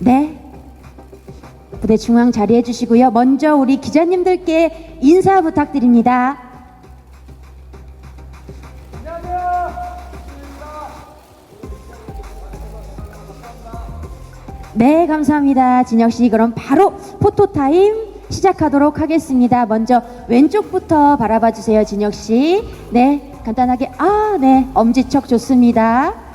네. 부대 중앙 자리해 주시고요. 먼저 우리 기자님들께 인사 부탁드립니다. 네, 감사합니다. 진혁 씨, 그럼 바로 포토 타임 시작하도록 하겠습니다. 먼저 왼쪽부터 바라봐 주세요, 진혁 씨. 네, 간단하게 아, 네, 엄지척 좋습니다.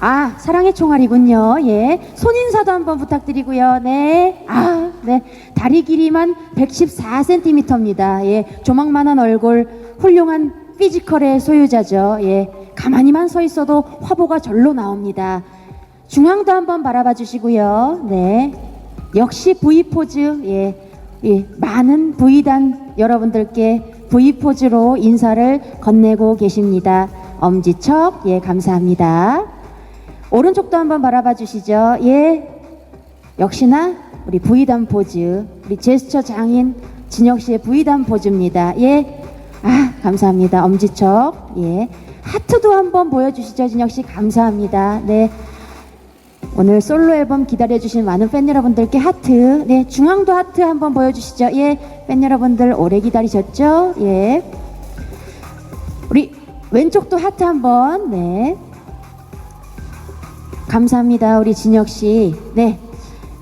아, 사랑의 총알이군요. 예. 손인사도 한번 부탁드리고요. 네. 아, 네. 다리 길이만 114cm입니다. 예. 조망만한 얼굴, 훌륭한 피지컬의 소유자죠. 예. 가만히만 서 있어도 화보가 절로 나옵니다. 중앙도 한번 바라봐 주시고요. 네. 역시 V 포즈. 예. 예. 많은 V단 여러분들께 V 포즈로 인사를 건네고 계십니다. 엄지척. 예, 감사합니다. 오른쪽도 한번 바라봐 주시죠. 예. 역시나 우리 V단 포즈. 우리 제스처 장인 진혁 씨의 V단 포즈입니다. 예. 아, 감사합니다. 엄지척. 예. 하트도 한번 보여주시죠. 진혁 씨. 감사합니다. 네. 오늘 솔로 앨범 기다려주신 많은 팬 여러분들께 하트. 네. 중앙도 하트 한번 보여주시죠. 예. 팬 여러분들 오래 기다리셨죠? 예. 우리 왼쪽도 하트 한번. 네. 감사합니다. 우리 진혁 씨. 네.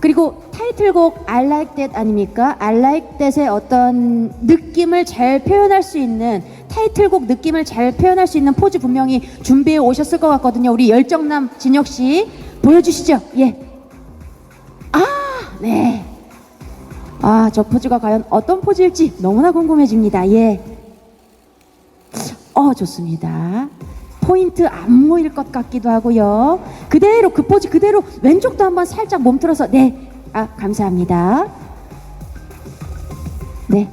그리고 타이틀곡 I Like That 아닙니까? I Like That의 어떤 느낌을 잘 표현할 수 있는 타이틀곡 느낌을 잘 표현할 수 있는 포즈 분명히 준비해 오셨을 것 같거든요. 우리 열정남 진혁 씨 보여주시죠. 예. 아, 네. 아, 저 포즈가 과연 어떤 포즈일지 너무나 궁금해집니다. 예. 어, 좋습니다. 포인트 안 모일 것 같기도 하고요. 그대로 그 포즈 그대로 왼쪽도 한번 살짝 몸틀어서 네. 아, 감사합니다. 네.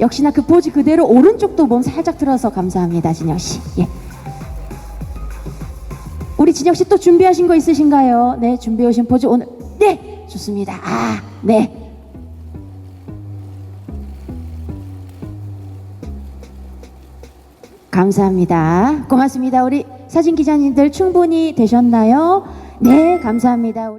역시나 그 포즈 그대로 오른쪽도 몸 살짝 틀어서 감사합니다. 진혁 씨. 예. 우리 진혁 씨 또 준비하신 거 있으신가요? 네, 준비해 오신 포즈 오늘 네. 좋습니다. 아, 네. 감사합니다. 고맙습니다. 우리 사진 기자님들 충분히 되셨나요? 네, 감사합니다.